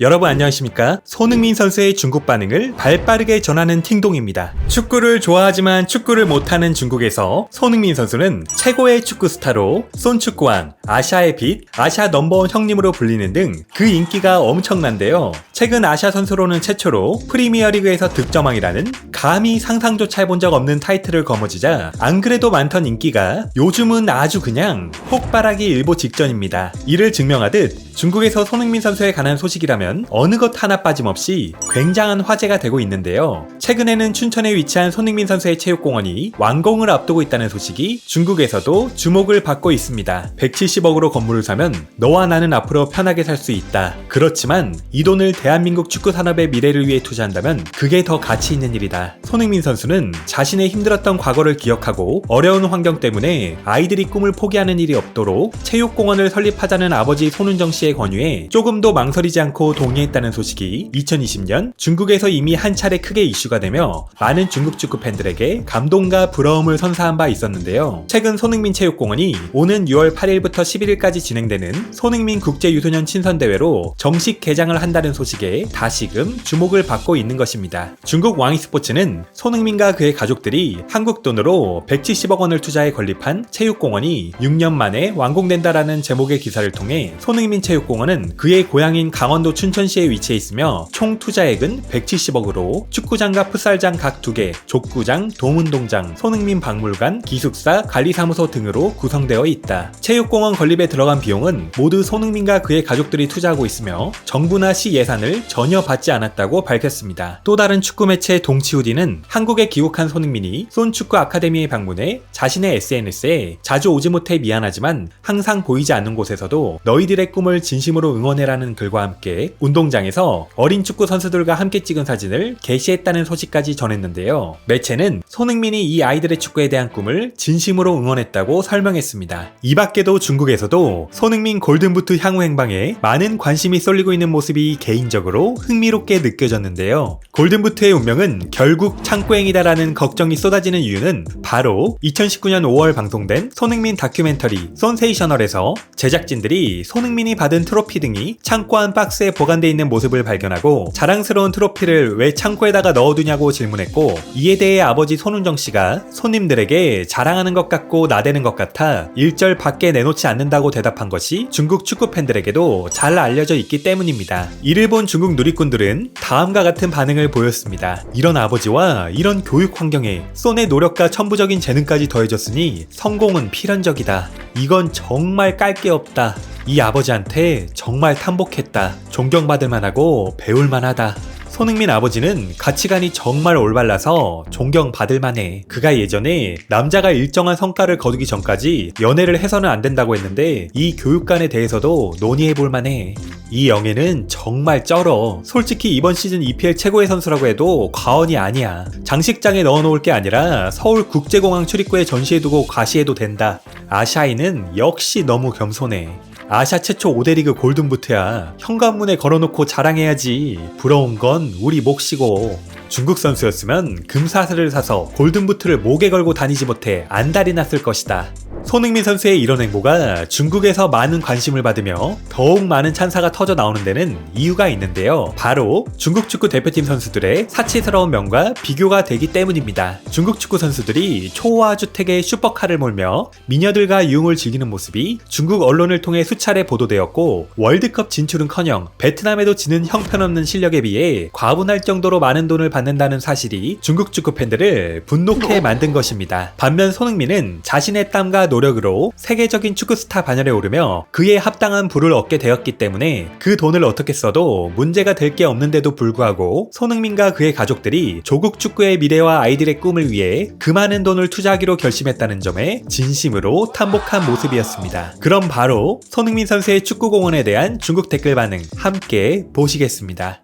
여러분 안녕하십니까? 손흥민 선수의 중국 반응을 발빠르게 전하는 팅동입니다. 축구를 좋아하지만 축구를 못하는 중국에서 손흥민 선수는 최고의 축구 스타로 손축구왕, 아시아의 빛, 아시아 넘버원 형님으로 불리는 등 그 인기가 엄청난데요. 최근 아시아 선수로는 최초로 프리미어리그에서 득점왕이라는 감히 상상조차 해본 적 없는 타이틀을 거머쥐자 안 그래도 많던 인기가 요즘은 아주 그냥 폭발하기 일보 직전입니다. 이를 증명하듯 중국에서 손흥민 선수에 관한 소식이라면 어느 것 하나 빠짐없이 굉장한 화제가 되고 있는데요. 최근에는 춘천에 위치한 손흥민 선수의 체육공원이 완공을 앞두고 있다는 소식이 중국에서도 주목을 받고 있습니다. 170억으로 건물을 사면 너와 나는 앞으로 편하게 살 수 있다. 그렇지만 이 돈을 대한민국 축구 산업의 미래를 위해 투자한다면 그게 더 가치 있는 일이다. 손흥민 선수는 자신의 힘들었던 과거를 기억하고 어려운 환경 때문에 아이들이 꿈을 포기하는 일이 없도록 체육공원을 설립하자는 아버지 손은정 씨의 권유에 조금도 망설이지 않고 동의했다는 소식이 2020년 중국에서 이미 한 차례 크게 이슈가 되며 많은 중국 축구 팬들에게 감동과 부러움을 선사한 바 있었는데요. 최근 손흥민 체육공원이 오는 6월 8일부터 11일까지 진행되는 손흥민 국제유소년 친선대회로 정식 개장을 한다는 소식에 다시금 주목을 받고 있는 것입니다. 중국 왕이 스포츠는 손흥민과 그의 가족들이 한국 돈으로 170억 원을 투자해 건립한 체육공원이 6년 만에 완공된다라는 제목의 기사를 통해 손흥민 체육공원은 그의 고향인 강원도 춘천시에 위치해 있으며 총 투자액은 170억으로 축구장과 풋살장 각 2개, 족구장, 동운동장, 손흥민 박물관, 기숙사, 관리사무소 등으로 구성되어 있다. 체육공원 건립에 들어간 비용은 모두 손흥민과 그의 가족들이 투자하고 있으며 정부나 시 예산을 전혀 받지 않았다고 밝혔습니다. 또 다른 축구 매체 동치우디 는 한국에 귀국한 손흥민이 손 축구 아카데미에 방문해 자신의 SNS에 자주 오지 못해 미안하지만 항상 보이지 않는 곳에서도 너희들의 꿈을 진심으로 응원해라는 글과 함께 운동장에서 어린 축구 선수들과 함께 찍은 사진을 게시했다는 소식까지 전했는데요. 매체는 손흥민이 이 아이들의 축구에 대한 꿈을 진심으로 응원했다고 설명했습니다. 이 밖에도 중국에서도 손흥민 골든부트 향후 행방에 많은 관심이 쏠리고 있는 모습이 개인적으로 흥미롭게 느껴졌는데요. 골든부트의 운명은 결국 창고행이다라는 걱정이 쏟아지는 이유는 바로 2019년 5월 방송된 손흥민 다큐멘터리 손세이셔널에서 제작진들이 손흥민이 받은 트로피 등이 창고 안 박스에 보관돼 있는 모습을 발견하고 자랑스러운 트로피를 왜 창고에다가 넣어두냐고 질문했고 이에 대해 아버지 손은정 씨가 손님들에게 자랑하는 것 같고 나대는 것 같아 일절 밖에 내놓지 않는다고 대답한 것이 중국 축구 팬들에게도 잘 알려져 있기 때문입니다. 이를 본 중국 누리꾼들은 다음과 같은 반응을 보였습니다. 이런 아버지 와 이런 교육 환경에 손의 노력과 천부적인 재능까지 더해졌으니 성공은 필연적이다. 이건 정말 깔 게 없다. 이 아버지한테 정말 탐복했다. 존경받을 만하고 배울 만하다. 손흥민 아버지는 가치관이 정말 올바라서 존경받을 만해. 그가 예전에 남자가 일정한 성과를 거두기 전까지 연애를 해서는 안 된다고 했는데 이 교육관에 대해서도 논의해 볼 만해. 이 영예는 정말 쩔어. 솔직히 이번 시즌 EPL 최고의 선수라고 해도 과언이 아니야. 장식장에 넣어놓을 게 아니라 서울 국제공항 출입구에 전시해두고 과시해도 된다. 아샤이는 역시 너무 겸손해. 아시아 최초 5대 리그 골든부트야. 현관문에 걸어놓고 자랑해야지. 부러운 건 우리 몫이고. 중국 선수였으면 금사슬을 사서 골든부트를 목에 걸고 다니지 못해 안달이 났을 것이다. 손흥민 선수의 이런 행보가 중국에서 많은 관심을 받으며 더욱 많은 찬사가 터져 나오는 데는 이유가 있는데요. 바로 중국 축구 대표팀 선수들의 사치스러운 면과 비교가 되기 때문입니다. 중국 축구 선수들이 초호화 주택에 슈퍼카를 몰며 미녀들과 유흥을 즐기는 모습이 중국 언론을 통해 수차례 보도되었고 월드컵 진출은커녕 베트남에도 지는 형편없는 실력에 비해 과분할 정도로 많은 돈을 받는다는 사실이 중국 축구 팬들을 분노케 만든 것입니다. 반면 손흥민은 자신의 땀과 노 력으로 세계적인 축구 스타 반열에 오르며 그에 합당한 부를 얻게 되었기 때문에 그 돈을 어떻게 써도 문제가 될 게 없는데도 불구하고 손흥민과 그의 가족들이 조국 축구의 미래와 아이들의 꿈을 위해 그 많은 돈을 투자하기로 결심했다는 점에 진심으로 탐복한 모습이었습니다. 그럼 바로 손흥민 선수의 축구공원에 대한 중국 댓글 반응 함께 보시겠습니다.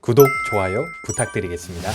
구독, 좋아요 부탁드리겠습니다.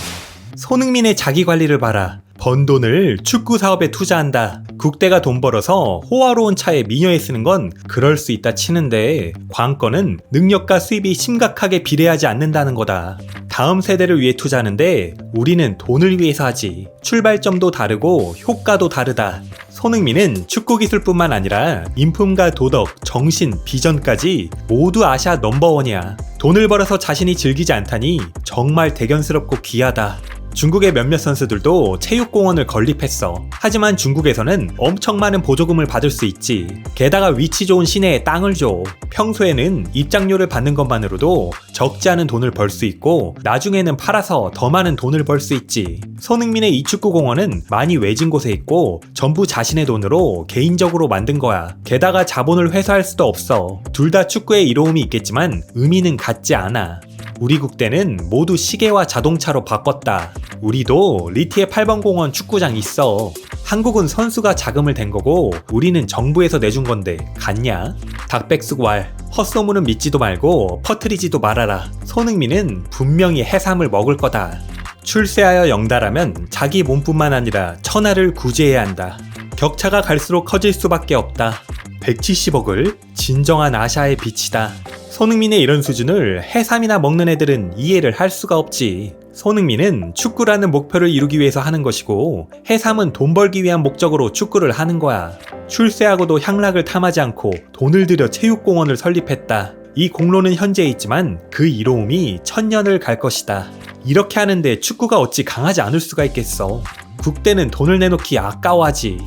손흥민의 자기 관리를 봐라. 번 돈을 축구 사업에 투자한다. 국대가 돈 벌어서 호화로운 차에 미녀에 쓰는 건 그럴 수 있다 치는데 관건은 능력과 수입이 심각하게 비례하지 않는다는 거다. 다음 세대를 위해 투자하는데 우리는 돈을 위해서 하지. 출발점도 다르고 효과도 다르다. 손흥민은 축구 기술뿐만 아니라 인품과 도덕, 정신, 비전까지 모두 아시아 넘버원이야. 돈을 벌어서 자신이 즐기지 않다니 정말 대견스럽고 귀하다. 중국의 몇몇 선수들도 체육공원을 건립했어. 하지만 중국에서는 엄청 많은 보조금을 받을 수 있지. 게다가 위치 좋은 시내에 땅을 줘. 평소에는 입장료를 받는 것만으로도 적지 않은 돈을 벌 수 있고 나중에는 팔아서 더 많은 돈을 벌 수 있지. 손흥민의 이 축구공원은 많이 외진 곳에 있고 전부 자신의 돈으로 개인적으로 만든 거야. 게다가 자본을 회수할 수도 없어. 둘 다 축구에 이로움이 있겠지만 의미는 같지 않아. 우리 국대는 모두 시계와 자동차로 바꿨다. 우리도 리티의 8번 공원 축구장 있어. 한국은 선수가 자금을 댄 거고 우리는 정부에서 내준 건데 갔냐? 닭백숙 왈. 헛소문은 믿지도 말고 퍼트리지도 말아라. 손흥민은 분명히 해삼을 먹을 거다. 출세하여 영달하면 자기 몸뿐만 아니라 천하를 구제해야 한다. 격차가 갈수록 커질 수밖에 없다. 170억을 진정한 아샤의 빛이다. 손흥민의 이런 수준을 해삼이나 먹는 애들은 이해를 할 수가 없지. 손흥민은 축구라는 목표를 이루기 위해서 하는 것이고 해삼은 돈 벌기 위한 목적으로 축구를 하는 거야. 출세하고도 향락을 탐하지 않고 돈을 들여 체육공원을 설립했다. 이 공로는 현재 있지만 그 이로움이 천년을 갈 것이다. 이렇게 하는데 축구가 어찌 강하지 않을 수가 있겠어. 국대는 돈을 내놓기 아까워하지.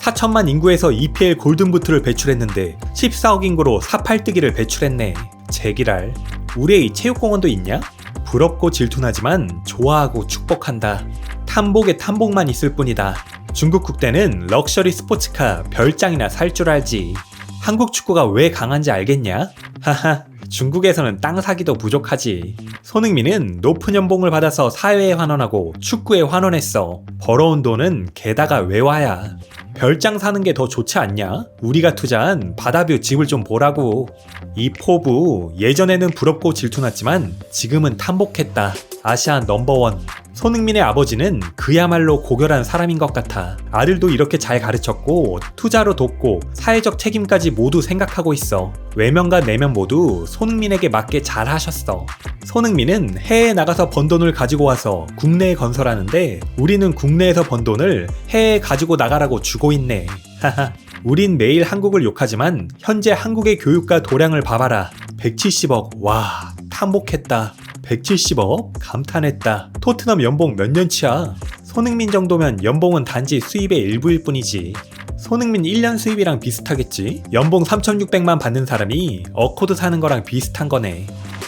4천만 인구에서 EPL 골든부트를 배출했는데 14억 인구로 사팔뜨기를 배출했네. 제기랄. 우리의 이 체육공원도 있냐? 부럽고 질투나지만 좋아하고 축복한다. 탐복에 탐복만 있을 뿐이다. 중국 국대는 럭셔리 스포츠카 별장이나 살 줄 알지. 한국 축구가 왜 강한지 알겠냐? 하하. 중국에서는 땅 사기도 부족하지. 손흥민은 높은 연봉을 받아서 사회에 환원하고 축구에 환원했어. 벌어온 돈은 게다가 외화야. 별장 사는 게 더 좋지 않냐? 우리가 투자한 바다뷰 집을 좀 보라고. 이 포부 예전에는 부럽고 질투났지만 지금은 탐복했다. 아시아 넘버원. 손흥민의 아버지는 그야말로 고결한 사람인 것 같아. 아들도 이렇게 잘 가르쳤고 투자로 돕고 사회적 책임까지 모두 생각하고 있어. 외면과 내면 모두 손흥민에게 맞게 잘 하셨어. 손흥민은 해외에 나가서 번 돈을 가지고 와서 국내에 건설하는데 우리는 국내에서 번 돈을 해외에 가지고 나가라고 주고 있네. 하하. 우린 매일 한국을 욕하지만 현재 한국의 교육과 도량을 봐봐라. 170억. 와, 탐복했다. 170억? 감탄했다. 토트넘 연봉 몇 년치야? 손흥민 정도면 연봉은 단지 수입의 일부일 뿐이지. 손흥민 1년 수입이랑 비슷하겠지? 연봉 3,600만 받는 사람이 어코드 사는 거랑 비슷한 거네.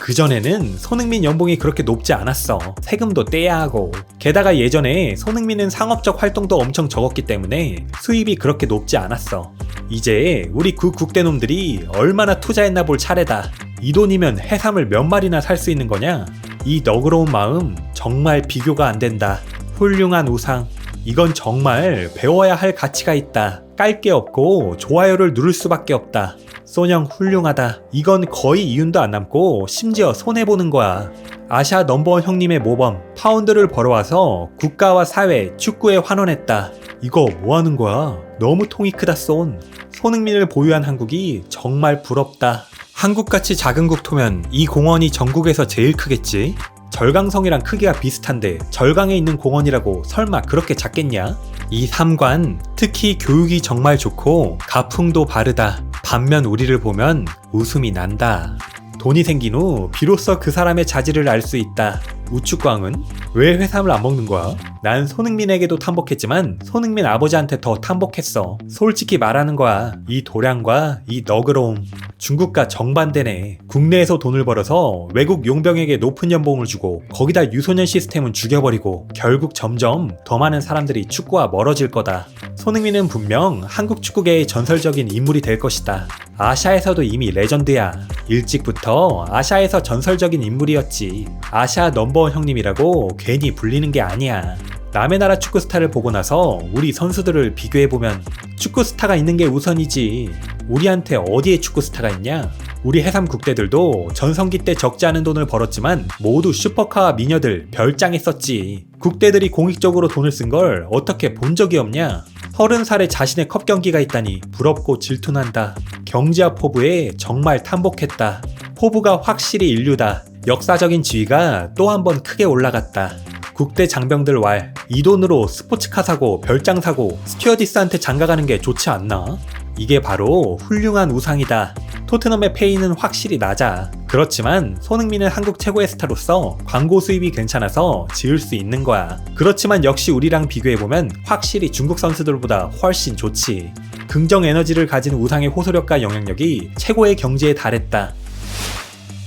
그전에는 손흥민 연봉이 그렇게 높지 않았어. 세금도 떼야 하고. 게다가 예전에 손흥민은 상업적 활동도 엄청 적었기 때문에 수입이 그렇게 높지 않았어. 이제 우리 그 국대놈들이 얼마나 투자했나 볼 차례다. 이 돈이면 해삼을 몇 마리나 살 수 있는 거냐? 이 너그러운 마음 정말 비교가 안 된다. 훌륭한 우상. 이건 정말 배워야 할 가치가 있다. 깔 게 없고 좋아요를 누를 수밖에 없다. 소냥 훌륭하다. 이건 거의 이윤도 안 남고 심지어 손해보는 거야. 아시아 넘버원 형님의 모범, 파운드를 벌어와서 국가와 사회, 축구에 환원했다. 이거 뭐 하는 거야? 너무 통이 크다 쏜. 손흥민을 보유한 한국이 정말 부럽다. 한국같이 작은 국토면 이 공원이 전국에서 제일 크겠지? 절강성이랑 크기가 비슷한데 절강에 있는 공원이라고 설마 그렇게 작겠냐? 이 삼관, 특히 교육이 정말 좋고 가풍도 바르다. 반면 우리를 보면 웃음이 난다. 돈이 생긴 후 비로소 그 사람의 자질을 알 수 있다. 우측광은 왜 회삼을 안 먹는 거야? 난 손흥민에게도 탐복했지만 손흥민 아버지한테 더 탐복했어. 솔직히 말하는 거야. 이 도량과 이 너그러움. 중국과 정반대네. 국내에서 돈을 벌어서 외국 용병에게 높은 연봉을 주고 거기다 유소년 시스템은 죽여버리고 결국 점점 더 많은 사람들이 축구와 멀어질 거다. 손흥민은 분명 한국 축구계의 전설적인 인물이 될 것이다. 아시아에서도 이미 레전드야. 일찍부터 아시아에서 전설적인 인물이었지. 아시아 넘버원 형님이라고 괜히 불리는 게 아니야. 남의 나라 축구 스타를 보고 나서 우리 선수들을 비교해보면 축구 스타가 있는 게 우선이지. 우리한테 어디에 축구 스타가 있냐? 우리 해삼 국대들도 전성기 때 적지 않은 돈을 벌었지만 모두 슈퍼카와 미녀들 별장에 썼지. 국대들이 공익적으로 돈을 쓴 걸 어떻게 본 적이 없냐? 서른 살에 자신의 컵 경기가 있다니 부럽고 질투난다. 경지와 포부에 정말 탐복했다. 포부가 확실히 인류다. 역사적인 지위가 또 한 번 크게 올라갔다. 국대 장병들 왈, 이 돈으로 스포츠카 사고 별장 사고 스튜어디스한테 장가가는 게 좋지 않나? 이게 바로 훌륭한 우상이다. 토트넘의 페이는 확실히 낮아. 그렇지만 손흥민은 한국 최고의 스타로서 광고 수입이 괜찮아서 지을 수 있는 거야. 그렇지만 역시 우리랑 비교해보면 확실히 중국 선수들보다 훨씬 좋지. 긍정 에너지를 가진 우상의 호소력과 영향력이 최고의 경지에 달했다.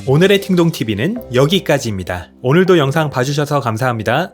오늘의 팅동TV는 여기까지입니다. 오늘도 영상 봐주셔서 감사합니다.